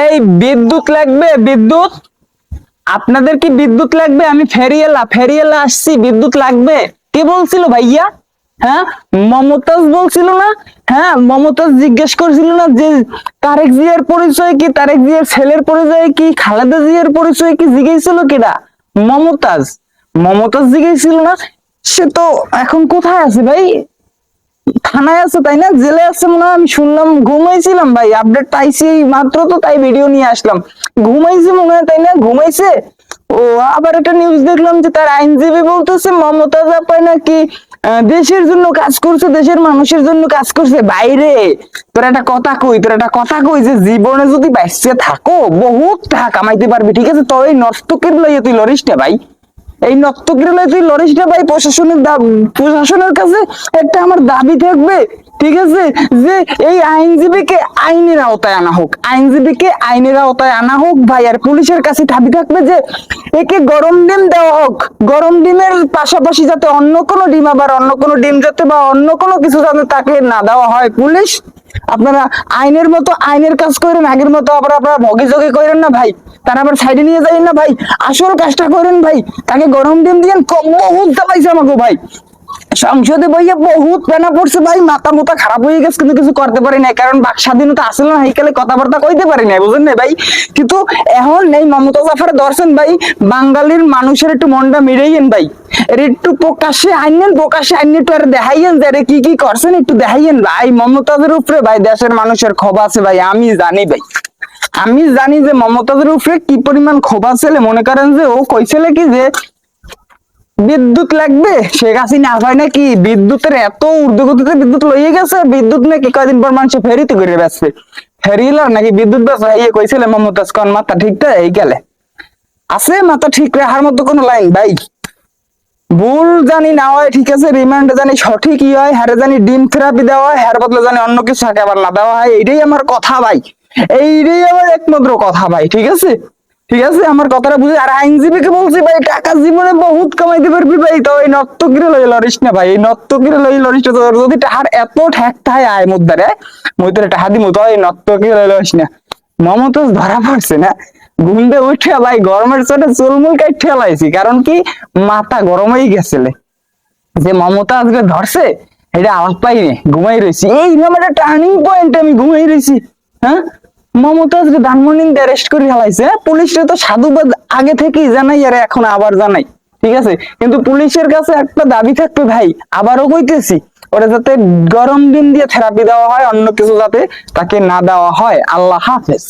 এই বিদ্যুৎ লাগবে, বিদ্যুৎ। আপনাদের কি বিদ্যুৎ লাগবে? আমি ফেরিয়েলা ফেরিয়েলা আসছি, বিদ্যুৎ লাগবে। কে বলছিল ভাইয়া? হ্যাঁ? মমতাজ বলছিল না? হ্যাঁ? মমতাজ জিজ্ঞেস করছিল না যে তারেক জিয়ার পরিচয় কি? তারেক জিয়ার ছেলের পরিচয় কি? খালেদা জিয়ার পরিচয় কি? জিজ্ঞেসছিল কিনা? মমতাজ। মমতাজ জিজ্ঞেসছিল না? সে তো এখন কোথায় আছে ভাই? থানায় আছে, তাই না? জেলে আছে মনে হয়, আমি শুনলাম ঘুমাইছিলাম ভাই আপডেট পাইছি মাত্র তো, তাই ভিডিও নিয়ে আসলাম। ঘুমাইছে মনে হয়, তাই না? ঘুমাইছে? ও, আবার একটা নিউজ দেখলাম যে তার আইনজীবী বলতেছে মমতাজ আপাই নাকি দেশের জন্য কাজ করছে, দেশের মানুষের জন্য কাজ করছে। বাইরে, তোর একটা কথা কই, তোর একটা কথা কই যে জীবনে যদি বাইসে থাকো, বহুত টাকা কামাইতে পারবি, ঠিক আছে? তো এই নর্তকের লইয়ে তুই লরিস না ভাই। এই নক্তকিরলে তুই লরিস না ভাই প্রশাসনের প্রশাসনের কাছে একটা আমার দাবি থাকবে, ঠিক আছে? যে এই আইনজীবীকে আইনের আওতায় আনা হোক, আইনজীবীকে আইনের আওতায় আনা হোক, ভাই, আর পুলিশের কাছে দাবি থাকবে যে একে গরম ডিম দেওয়া হোক। গরম ডিমের পাশাপাশি যাতে অন্য কোনো ডিম আবার অন্য কোনো ডিম যাতে বা অন্য কোনো কিছু যাতে তাকে না দেওয়া হয় পুলিশ আপনারা আইনের মতো আইনের কাজ করেন, আগের মতো আবার আপনারা ভগে জগে করেন না ভাই। তারা আবার সাইডে নিয়ে যাই না ভাই। আসল কাজটা করেন ভাই। তাকে গরম ডিম দিয়েন কম বহুত দাবাইছে আমাকে ভাই। সংসদে বইয়ে বহুত পেনা পড়ছে ভাই, মাথা মোতা খারাপ হয়ে গেছে, কিন্তু কিছু করতে পারি নাই, কারণ বাক স্বাধীনতা আসলে না এইকালে কথাবার্তা কইতে পারি নাই, বুঝেন না ভাই? কিন্তু এখন নেই মমতা জাফারে দর্শন ভাই, বাঙালির মানুষের একটু মনটা মিড়াইয়েন ভাই। একটু একটু আর দেখাইয়েন যে কি কি করছেন, একটু দেখাইয়েন ভাই। মমতাজের উপরে ভাই, দেশের মানুষের ক্ষোভ আছে ভাই, আমি জানি ভাই। আমি জানি যে মমতাজের উপরে কি পরিমাণ ক্ষোভ আছে, মনে করেন যে ও কইছিল কি যে বিদ্যুৎ লাগবে? শেখ হাসিনা হয় নাকি? বিদ্যুতের এত ঊর্ধ্বগতিতে বিদ্যুৎ লইয়ে গেছে, বিদ্যুৎ নাকি কয়দিন পর মানুষ ফেরিতে করে বেসবে ফেরিলার নাকি বিদ্যুৎ বেসবে ইয়ে কইছিল মমতাজ কোন মাথা ঠিক তো? এই গেলে। আছে, মাথা ঠিক রাখার মতো কোনো লাইন, ভাই। ভুল জানি না হয়, ঠিক আছে রিমান্ড জানি সঠিক ই হয় হ্যারে জানি ডিম থেরাপি দেওয়া হয় হ্যার বদলে জানি অন্য কিছু থাকে, আবার না দেওয়া হয়, এইটাই আমার কথা, ভাই। এইটাই আমার একমাত্র কথা, ভাই, ঠিক আছে? ঠিক আছে, আমার কথাটা বুঝে আর আইনজীবীকে বলছি ভাই, টাকা জীবনে বহুত কামাইতে পারবি ভাই তো এই নর্তকিরে লই লরিস না ভাই, এই নর্তকিরে লই লরিস না যদি টাহার এত ঠেক থায় আয় মুদ্দারে মই তোর টাহা দিমু তো এই নর্তকিরে লই লরিস না। মমতাজ ধরা পড়ছে না, ঘুমতে উঠে ভাই, গরমের চোটে চুলমুল কাই ঠেলাইছি কারণ কি মাথা গরম হয়ে গেছিলে। যে মমতা আজকে ধরছে এটা আলাপ পাইনি, ঘুমাই রয়েছি এই নাম টার্নিং পয়েন্ট আমি ঘুমাই রয়েছি হ্যাঁ? মমতা আজকে ধানমন্ডিতে অ্যারেস্ট করে ফেলাইছে? পুলিশরা তো সাধুবাদ আগে থেকেই জানাই আর এখন আবার জানাই। ঠিক আছে? কিন্তু পুলিশের কাছে একটা দাবি থাকবে ভাই, আবারও কইতেছি, ওরা যাতে গরম ডিম দিয়ে থেরাপি দেওয়া হয়, অন্য কিছু যাতে তাকে না দেওয়া হয়। আল্লাহ হাফেজ।